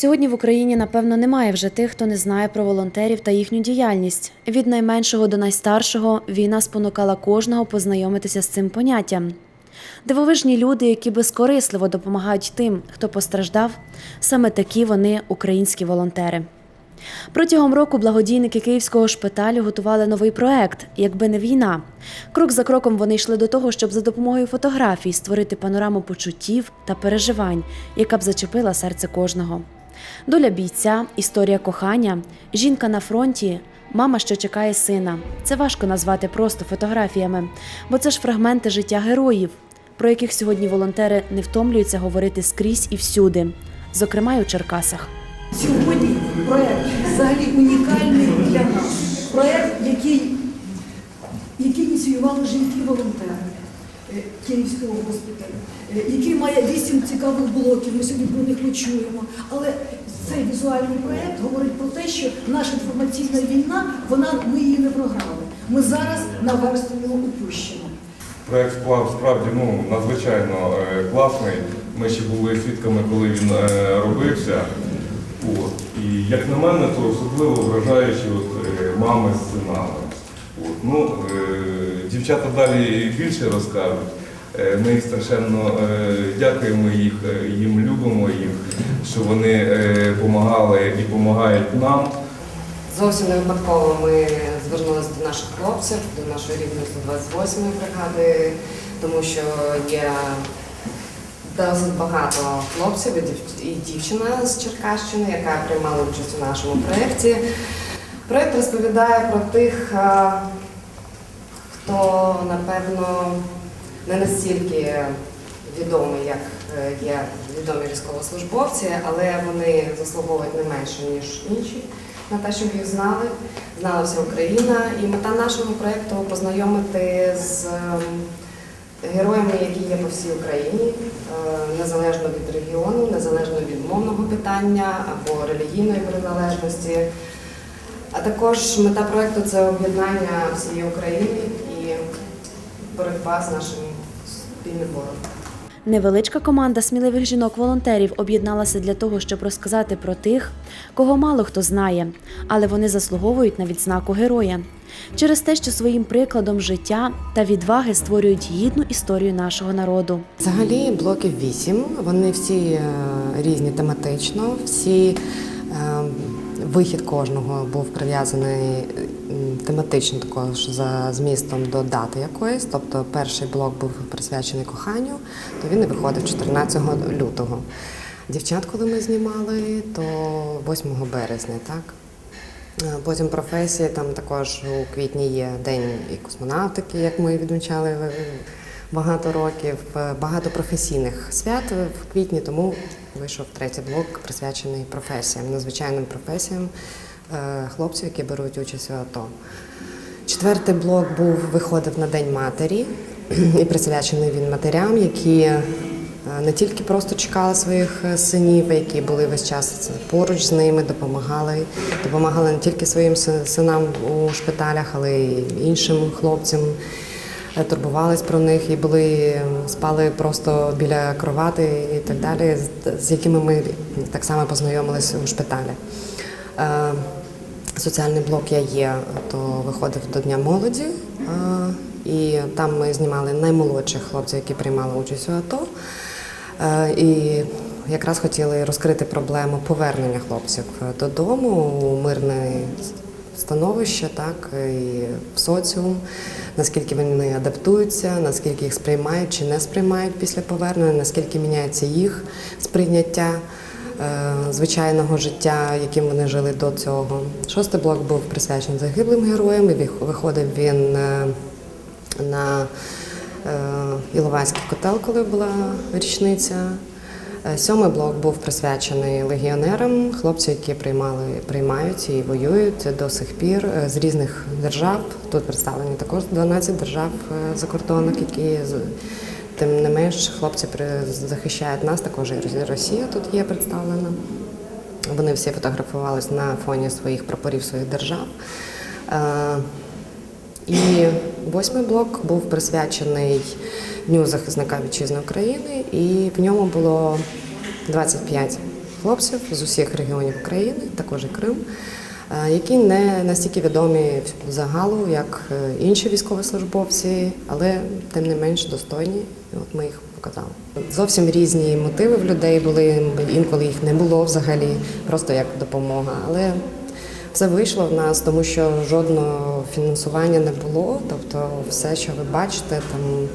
Сьогодні в Україні, напевно, немає вже тих, хто не знає про волонтерів та їхню діяльність. Від найменшого до найстаршого війна спонукала кожного познайомитися з цим поняттям. Дивовижні люди, які безкорисливо допомагають тим, хто постраждав, саме такі вони українські волонтери. Протягом року благодійники Київського шпиталю готували новий проект Якби не війна. Крок за кроком вони йшли до того, щоб за допомогою фотографій створити панораму почуттів та переживань, яка б зачепила серце кожного. Доля бійця, історія кохання, жінка на фронті, мама, що чекає сина. Це важко назвати просто фотографіями, бо це ж фрагменти життя героїв, про яких сьогодні волонтери не втомлюються говорити скрізь і всюди, зокрема й у Черкасах. Сьогодні проект взагалі унікальний для нас. Проект, який, який ініціювали жінки-волонтери е, Київського госпіталю, який має вісім цікавих блоків. Ми сьогодні про них почуємо. Але цей візуальний проект говорить про те, що наша інформаційна війна, вона ми її не програли. Ми зараз на версту його упущено. Проект справді ну, надзвичайно е, класний. Ми ще були свідками, коли він е, робився. От. І як на мене, то особливо вражаючі от, е, мами з синами. От. Ну, дівчата далі більше розкажуть. Е, Ми страшенно е, дякуємо їх, е, їм любимо їх, що вони допомагали і допомагають нам. Зовсім не випадково ми звернулися до наших хлопців, до нашої рідної 128-ї бригади, тому що є досить багато хлопців і дівчина з Черкащини, яка приймала участь у нашому проєкті. Проєкт розповідає про тих, хто, напевно, не настільки відомий, як е, є відомі військовослужбовці, але вони заслуговують не менше, ніж інші на те, щоб їх знали, знала вся Україна. І мета нашого проєкту познайомити з ем, героями, які є по всій Україні, е, незалежно від регіону, незалежно від мовного питання або релігійної приналежності. А також мета проєкту це об'єднання всієї України і боротьба з нашим спільним ворогом. Невеличка команда сміливих жінок-волонтерів об'єдналася для того, щоб розказати про тих, кого мало хто знає, але вони заслуговують на відзнаку героя через те, що своїм прикладом життя та відваги створюють гідну історію нашого народу. Взагалі блоків вісім. Вони всі е, різні тематично. Всі е, вихід кожного був прив'язаний тематично також за змістом до дати якоїсь. Тобто перший блок був присвячений коханню, то він і виходив 14 лютого. Дівчат, коли ми знімали, то 8 березня, так. Е, Потім професії, там також у квітні є День і космонавтики, як ми відмічали е, багато років. Е, Багато професійних свят в квітні, тому вийшов третій блок, присвячений професіям, надзвичайним професіям е, хлопців, які беруть участь у АТО. Четвертий блок був виходив на День матері і присвячений він матерям, які е, не тільки просто чекали своїх е, синів, які були весь час поруч з ними, допомагали, допомагали не тільки своїм синам у шпиталях, але й іншим хлопцям. Е, Турбувались про них і були спали просто біля кровати і так далі, з- якими ми так само познайомилися у шпиталі. Е, Соціальний блок я є, то виходив до Дня молоді. е, І там ми знімали наймолодших хлопців, які приймали участь у АТО. І якраз хотіли розкрити проблему повернення хлопців додому у мирне становище, так, і в соціум, наскільки вони адаптуються, наскільки їх сприймають чи не сприймають після повернення, наскільки міняється їх сприйняття е, звичайного життя, яким вони жили до цього. Шостий блок був присвячений загиблим героям. і Виходив він е, на е, Іловайський котел, коли була річниця. Е, Сьомий блок був присвячений легіонерам, хлопцям, які приймали, приймають і воюють до сих пір е, з різних держав. Тут представлені також 12 держав е, закордонних, які тим не менш хлопці захищають нас. Також і Росія тут є представлена. Вони всі фотографувались на фоні своїх прапорів своїх держав. І восьмий блок був присвячений Дню захисника вітчизни України, і в ньому було 25 хлопців з усіх регіонів України, також і Крим, е, які не настільки відомі загалу, як е, інші військовослужбовці, але тим не менш достойні. От ми їх показали. Зовсім різні мотиви в людей були. Інколи їх не було взагалі, просто як допомога. Але все вийшло в нас, тому що жодного фінансування не було. Тобто, все, що ви бачите, там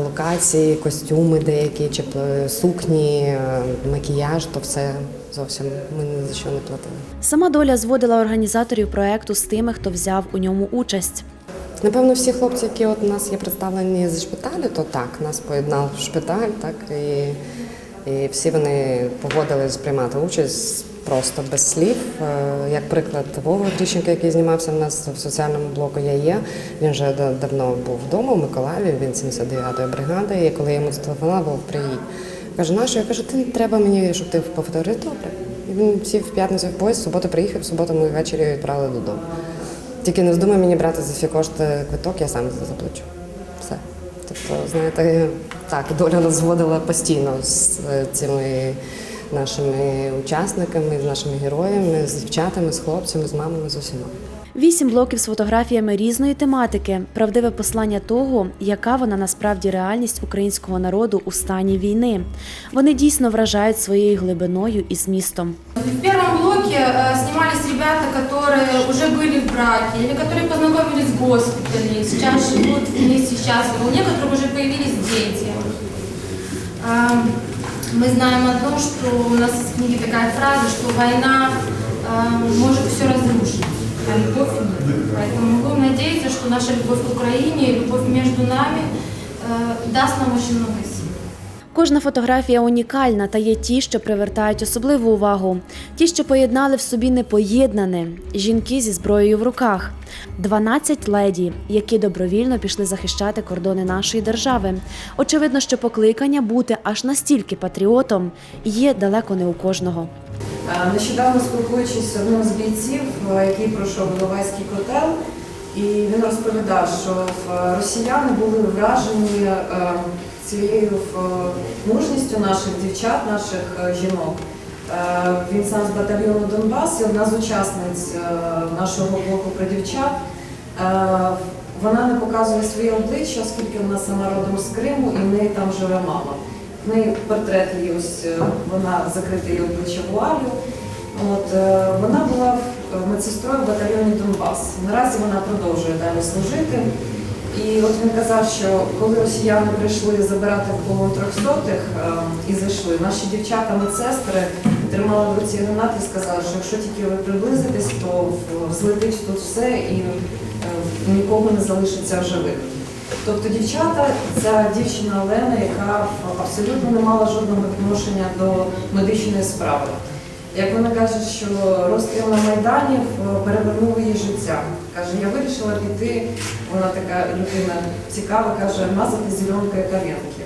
локації, костюми деякі, чи сукні, е, макіяж, то все зовсім ми ні за що не платили. Сама доля зводила організаторів проекту з тими, хто взяв у ньому участь. Напевно, всі хлопці, які от у нас є представлені зі шпиталю, то так, нас поєднав шпиталь, так і, і всі вони погодились приймати участь просто без слів. Е, Як приклад Вова Гріщенка, який знімався в нас в соціальному блоку, я є. Він вже давно був вдома в Миколаєві, він 79-ї бригади. І коли я йому зателефонувала, був приїдь. Каже, нащо? Я кажу, ти не треба мені, щоб ти повторив добре. І він сів в п'ятницю в поїзд, в суботу приїхав, в суботу ми ввечері відправили додому. Тільки не вздумай мені брати за свій кошти квиток, я сам заплачу. Все. Тобто, знаєте, так, доля нас зводила постійно з е, цими нашими учасниками, з нашими героями, з дівчатами, з хлопцями, з мамами, з усіма. Вісім блоків з фотографіями різної тематики, правдиве послання того, яка вона насправді реальність українського народу у стані війни. Вони дійсно вражають своєю глибиною і змістом. В первом блоке э, снимались ребята, которые уже были в браке или которые познакомились в госпитале, сейчас живут вместе счастливы. У некоторых уже появились дети. Эм, Мы знаем одно, что у нас из книги такая фраза, что война э, может все разрушить, а любовь нет. Поэтому будем надеяться, что наша любовь к Украине и любовь между нами э, даст нам очень много сил. Кожна фотографія унікальна та є ті, що привертають особливу увагу. Ті, що поєднали в собі непоєднане жінки зі зброєю в руках, 12 леді, які добровільно пішли захищати кордони нашої держави. Очевидно, що покликання бути аж настільки патріотом є далеко не у кожного. Е, Нещодавно спілкуючись з одним з бійців, е, який пройшов Іловайський котел, і він розповідав, що в росіяни були вражені е, цією е, мужністю наших дівчат, наших е, жінок. Е, Він сам з батальйону Донбас і одна з учасниць нашого блоку про дівчат. Вона не показує своє обличчя, оскільки вона сама родом з Криму і в неї там живе мама. В неї портрет її ось вона закрита її обличчя вуалю. От вона була медсестрою в батальйоні Донбас. Наразі вона продовжує далі служити. І от він казав, що коли росіяни прийшли забирати полон трьохсотих е, і зайшли, наші дівчата медсестри тримали в руці гранати і сказали, що якщо тільки ви приблизитесь, то злетить тут все і е, нікого не залишиться в живих. Тобто дівчата, ця дівчина Олена, яка абсолютно не мала жодного відношення до медичної справи. Як вона каже, що розстріл на Майдані е, перевернув її життя. Каже, я вирішила піти, вона така людина цікава, каже, мазати зеленкою коленки.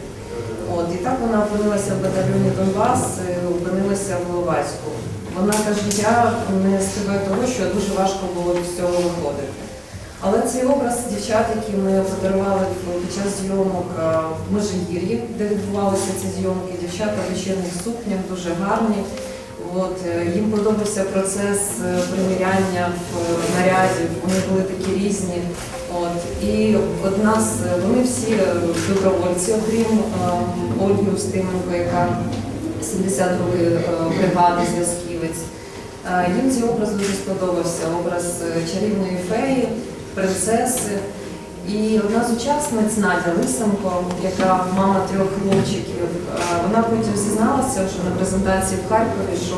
От, і так вона опинилася в батальйоні Донбас, е, опинилася в Іловайську. Вона каже, я не скриваю того, що дуже важко було з цього виходити. Але цей образ дівчат, які ми подарували під час зйомок е, в Межигір'ї, де відбувалися ці зйомки, дівчата в вечірніх сукнях дуже гарні. От, е, їм подобався процес е, приміряння в е, нарядів, вони були такі різні. От, і одна з вони всі добровольці, окрім Ольги Устименко, яка 72-ї е, бригади зв'язківець. Їм цей образ дуже сподобався, образ чарівної феї, принцеси. І одна з учасниць Надя Лисенко, яка мама трьох хлопчиків, е, вона потім зізналася вже на презентації в Харкові, що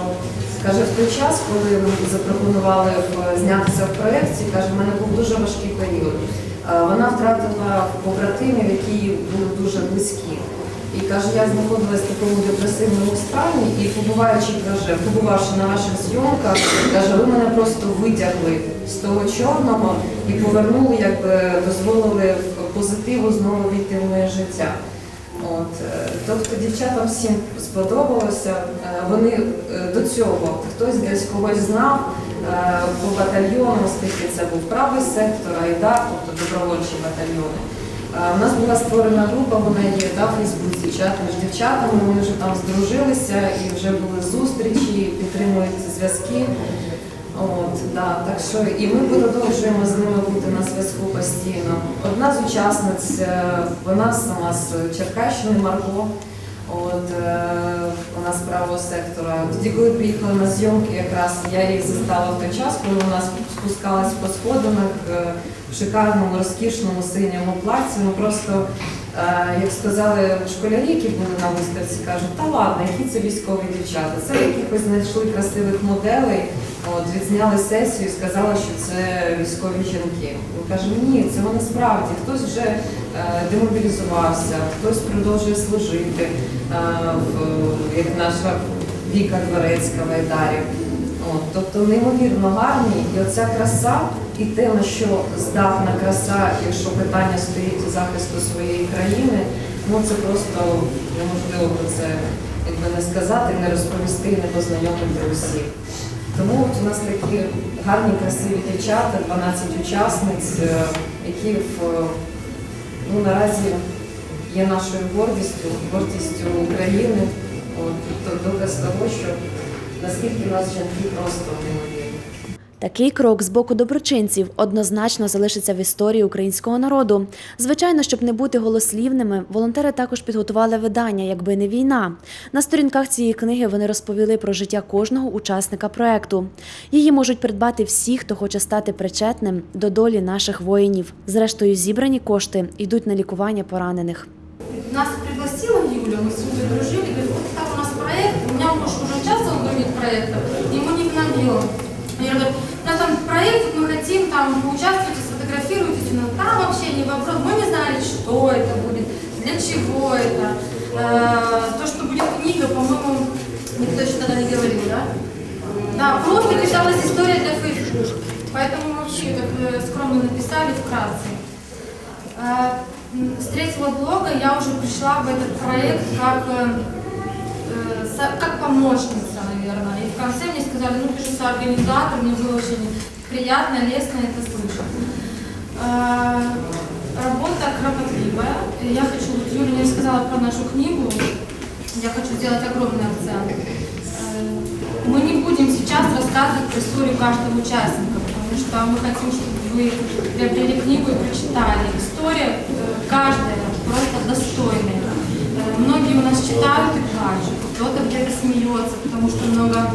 каже, в той час, коли запропонували знятися в проєкті, каже, в мене був дуже важкий період. Е, Вона втратила побратимів, які були дуже близькі. І каже, я знаходилась в такому депресивному стані і побуваючи, каже, побувавши на ваших зйомках, каже, ви мене просто витягли з того чорного і повернули, якби дозволили позитиву знову війти в моє життя. От, е, тобто дівчатам всім сподобалося. Е, Вони е, до цього хтось десь когось знав по батальйону, оскільки це був правий сектор, айдар, тобто добровольчі батальйони. У нас була створена група, вона є да, в Фейсбуці, чат між дівчатами. Ми вже там здружилися і вже були зустрічі, підтримуються зв'язки. От, да, так що і ми продовжуємо з ними бути на зв'язку постійно. Одна з учасниць, е, вона сама з Черкащини, Марго. От е, вона з правого сектора. Тоді, коли приїхали на зйомки, якраз я їх застала в той час, коли вона спускалась по сходинах е, в шикарному, розкішному синьому плаці. Ну просто, е, як сказали школярі, які були на виставці, кажуть, та ладно, які це військові дівчата. Це якихось знайшли красивих моделей. От, відзняли сесію і сказали, що це військові жінки. Ми кажемо, ні, це вони справді. Хтось вже демобілізувався, хтось продовжує служити, е, як наша Віка Дворецька в Айдарі. Тобто неймовірно гарні, і оця краса, і те, на що здатна краса, якщо питання стоїть захисту своєї країни, ну це просто неможливо про це якби не сказати, не розповісти, не познайомити усіх. Тому от у нас такі гарні, красиві дівчата, 12 учасниць, е, які в, е, ну, наразі є нашою гордістю, гордістю України. От, тобто доказ того, що наскільки нас жінки просто. Такий крок з боку доброчинців однозначно залишиться в історії українського народу. Звичайно, щоб не бути голослівними, волонтери також підготували видання, якби не війна. На сторінках цієї книги вони розповіли про життя кожного учасника проекту. Її можуть придбати всі, хто хоче стати причетним до долі наших воїнів. Зрештою, зібрані кошти йдуть на лікування поранених. Нас пригласила Юля, мы с Юлей дружили, говорит, вот там у нас проект, у участвовал в других проектах, ему не мы не знали, что это будет, для чего это. Э, То, что будет книга, по-моему, никто еще тогда не говорил, да? Да, просто писалась история для Фейсбука, поэтому мы вообще так э, скромно написали вкратце. Э, С третьего блога я уже пришла в этот проект как, как помощница, наверное. И в конце мне сказали, ну ты же соорганизатор, мне было очень приятно, лестно это слышать. Работа кропотливая. Я хочу, вот Юля мне рассказала про нашу книгу, я хочу сделать огромный акцент. Э, Мы не будем сейчас рассказывать про историю каждого участника, потому что мы хотим, чтобы вы приобрели книгу и прочитали. История э, каждая просто достойная. Э, Многие у нас читают и плачут, кто-то где-то смеется, потому что много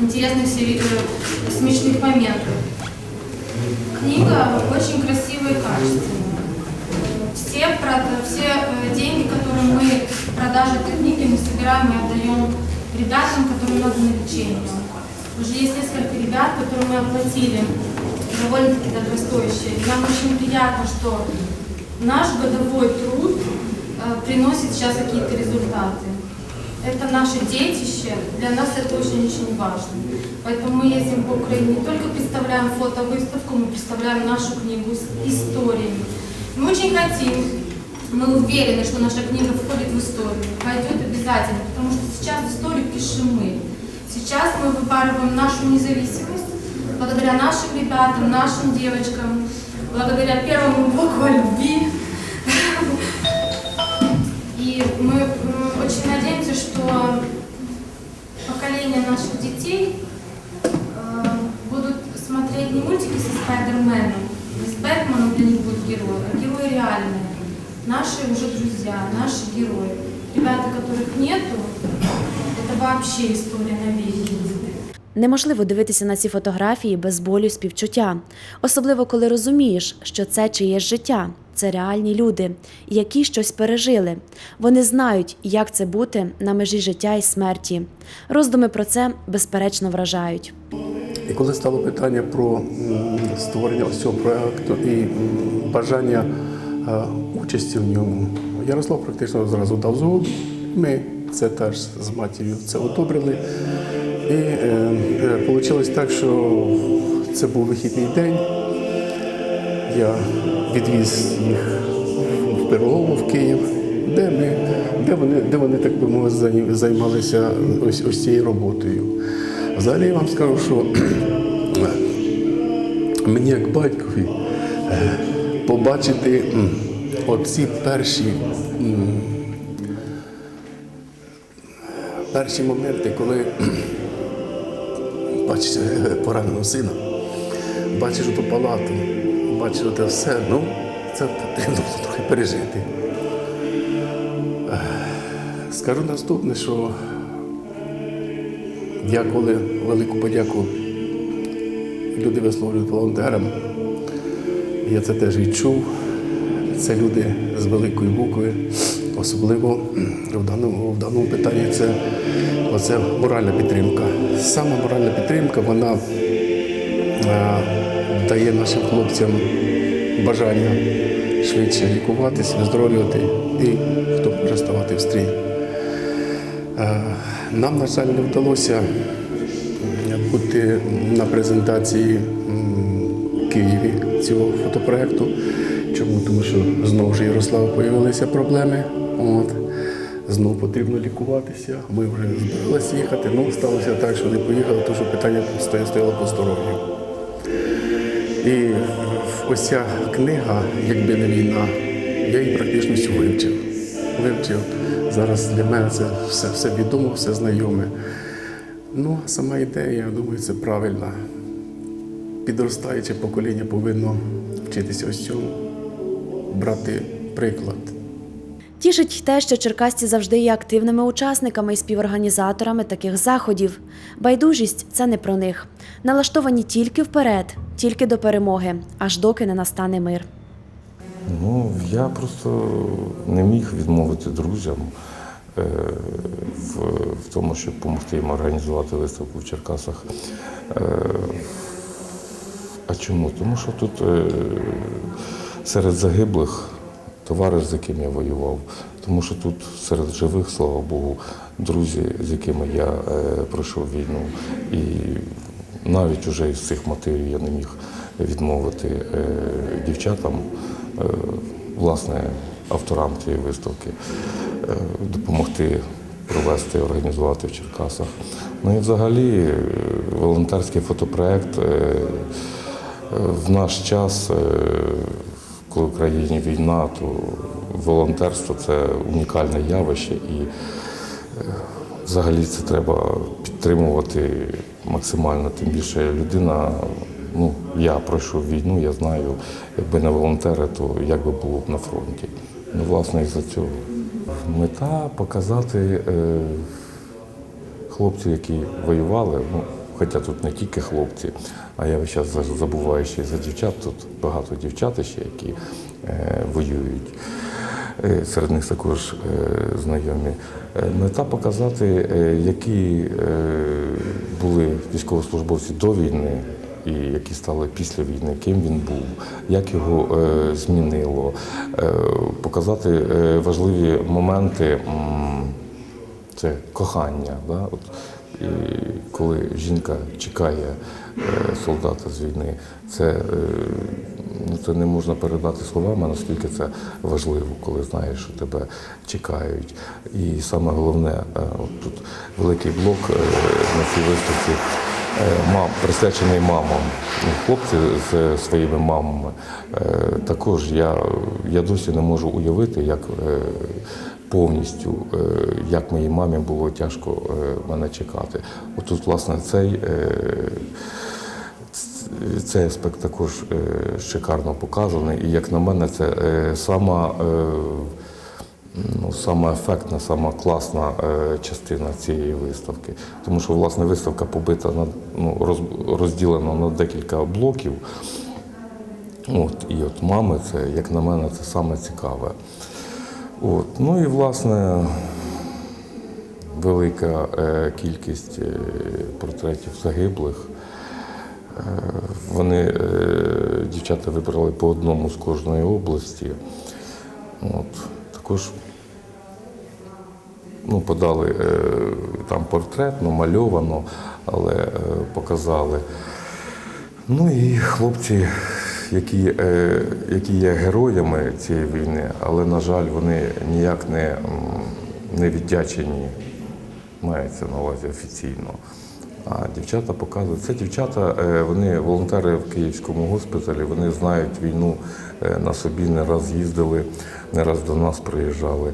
интересных смешных моментов. Книга очень красивая и качественная. Все, прод- все э, деньги, которые мы продажи этой книги, мы собираем и отдаем ребятам, которым надо на лечение. Уже есть несколько ребят, которые мы оплатили, довольно-таки дорогостоящие. И нам очень приятно, что наш годовой труд э, приносит сейчас какие-то результаты. Это наше детище, для нас это очень-очень важно. Поэтому мы ездим по Украине, не только представляем фотовыставку, мы представляем нашу книгу с историями. Мы очень хотим, мы уверены, что наша книга входит в историю, войдет обязательно, потому что сейчас историю пишем мы. Сейчас мы выпарываем нашу независимость благодаря нашим ребятам, нашим девочкам, благодаря первому богу любви. И мы м, очень надеемся, что поколение наших детей э, будут смотреть не мультики со Спайдерменом, не с Бэтменом для них будут герои, а герои реальные. Наши уже друзья, наши герои. Ребята, которых нету, это вообще история на веки. Неможливо дивитися на ці фотографії без болю і співчуття, особливо коли розумієш, що це чиєсь життя, це реальні люди, які щось пережили. Вони знають, як це бути на межі життя і смерті. Роздуми про це безперечно вражають. І коли стало питання про створення ось цього проекту і бажання участі в ньому, Ярослав практично зразу дав згоду. Ми це теж з матір'ю це одобрили. І е, вийшло так, що це був вихідний день. Я відвіз їх в Пирогово, в Київ, де, ми, де, вони, де вони, так би мовити, займалися ось, ось цією роботою. Взагалі я вам скажу, що мені як батькові е, побачити оці перші, перші моменти, коли бачиш пораненого сина, бачиш ту палату, бачиш те все, ну, це потрібно було трохи пережити. Скажу наступне, що я коли велику подяку люди висловлюють волонтерам, я це теж відчув. Це люди з великої букви, особливо в даному, в даному питанні це оце моральна підтримка. Саме моральна підтримка вона е, дає нашим хлопцям бажання швидше лікуватись, виздоровлювати і хто може ставати в стрій. Е, Нам, на жаль, не вдалося бути на презентації в Києві цього фотопроекту. Чому? Тому що знову ж Ярослава з'явилися проблеми. От. Знову потрібно лікуватися. Ми вже збиралися їхати, але сталося так, що не поїхали, тому що питання стояло по здоров'ю. І ось ця книга, якби не війна, я її практично вивчив. Вивчив. Зараз для мене це все, все відомо, все знайоме. Ну, сама ідея, я думаю, це правильна. Підростаюче покоління повинно вчитися ось цьому, брати приклад. Тішить те, що черкасці завжди є активними учасниками і співорганізаторами таких заходів. Байдужість це не про них. Налаштовані тільки вперед, тільки до перемоги, аж доки не настане мир. Ну, я просто не міг відмовити друзям е, в, в тому, щоб допомогти їм організувати виставку в Черкасах. А чому? Тому що тут е, серед загиблих товариш, з яким я воював, тому що тут серед живих, слава Богу, друзі, з якими я е, пройшов війну. І навіть уже із цих мотивів я не міг відмовити е, дівчатам, власне, авторам цієї виставки, допомогти провести, організувати в Черкасах. Ну і взагалі волонтерський фотопроект в наш час, е, коли в країні війна, то волонтерство це унікальне явище і Взагалі це треба підтримувати максимально. Тим більше людина, ну я пройшов війну, я знаю, якби не волонтери, то як би було б на фронті. Ну, власне, із-за цього. Мета показати е, хлопців, які воювали. Ну, хоча тут не тільки хлопці, а я весь час забуваю ще за дівчат. Тут багато дівчат ще, які е, воюють. Е, Серед них також е, знайомі. Е, Мета показати, які були військовослужбовці до війни і які стали після війни, ким він був, як його змінило, показати важливі моменти. це кохання. Да? От, і коли жінка чекає е, солдата з війни, це, е, ну, це не можна передати словами, наскільки це важливо, коли знаєш, що тебе чекають. І саме головне, е, от тут великий блок на цій виставці. Мам, присвячений мамам, Ну, хлопці з своїми мамами. Також я, я досі не можу уявити, як повністю, е, як моїй мамі було тяжко е, мене чекати. Отут, власне, цей, е, цей аспект також шикарно показаний. І як на мене, це сама, ну, сама ефектна, сама класна частина цієї виставки. Тому що власне виставка побита на ну, розділена на декілька блоків. От, і от мами, це, як на мене, це саме цікаве. От, ну і власне велика е, кількість е, портретів загиблих. Е, вони, дівчата вибрали по одному з кожної області. От, також ну, подали там портрет, ну, мальовано, але показали. Ну і хлопці, які, е, які є героями цієї війни, але, на жаль, вони ніяк не, не віддячені, мається на увазі офіційно. А дівчата показують. Це дівчата, е, вони волонтери в Київському госпіталі, вони знають війну е, на собі, не раз їздили, не раз до нас приїжджали.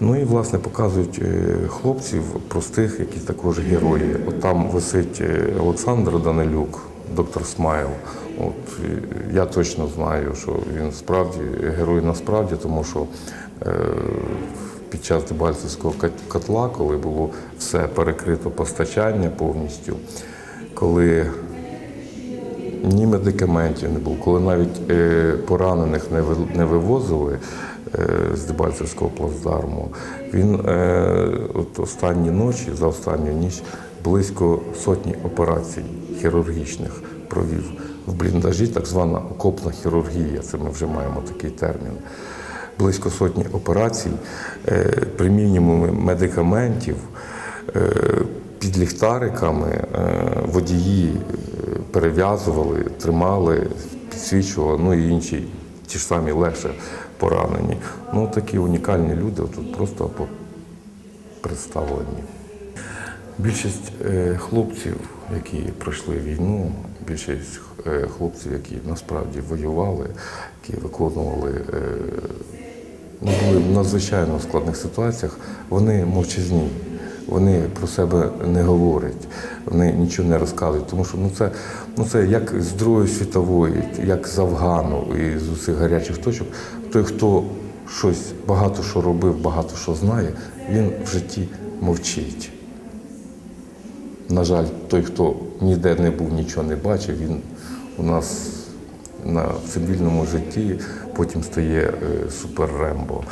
Ну і власне показують хлопців простих, які також герої. От там висить Олександр Данилюк, доктор Смайл. От я точно знаю, що він справді герой насправді, тому що е, під час Дебальцевського котла, коли було все перекрито постачання повністю, коли ні медикаментів не було, коли навіть е, поранених не, ви- не вивозили е, з Дебальцевського плацдарму, він е, от останні ночі, за останню ніч, близько сотні операцій хірургічних провів в бліндажі, так звана окопна хірургія. Це ми вже маємо такий термін. Близько сотні операцій, е, при мінімумі медикаментів, е, під ліхтариками е, водії перев'язували, тримали, підсвічували, ну і інші ті ж самі легше поранені. Ну такі унікальні люди тут просто представлені. Більшість хлопців, які пройшли війну, більшість е, хлопців, які насправді воювали, які виконували, е, ну, були в надзвичайно складних ситуаціях, вони мовчазні. Вони про себе не говорять, вони нічого не розказують, тому що ну це, ну це як з Другої світової, як з Афгану і з усіх гарячих точок. Той, хто щось багато що робив, багато що знає, він в житті мовчить. На жаль, той, хто ніде не був, нічого не бачив, він у нас на цивільному житті потім стає е, супер Рембо.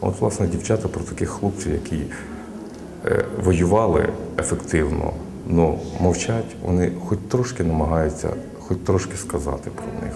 От, власне, дівчата про таких хлопців, які е, воювали ефективно, але мовчать, вони хоч трошки намагаються, хоч трошки сказати про них.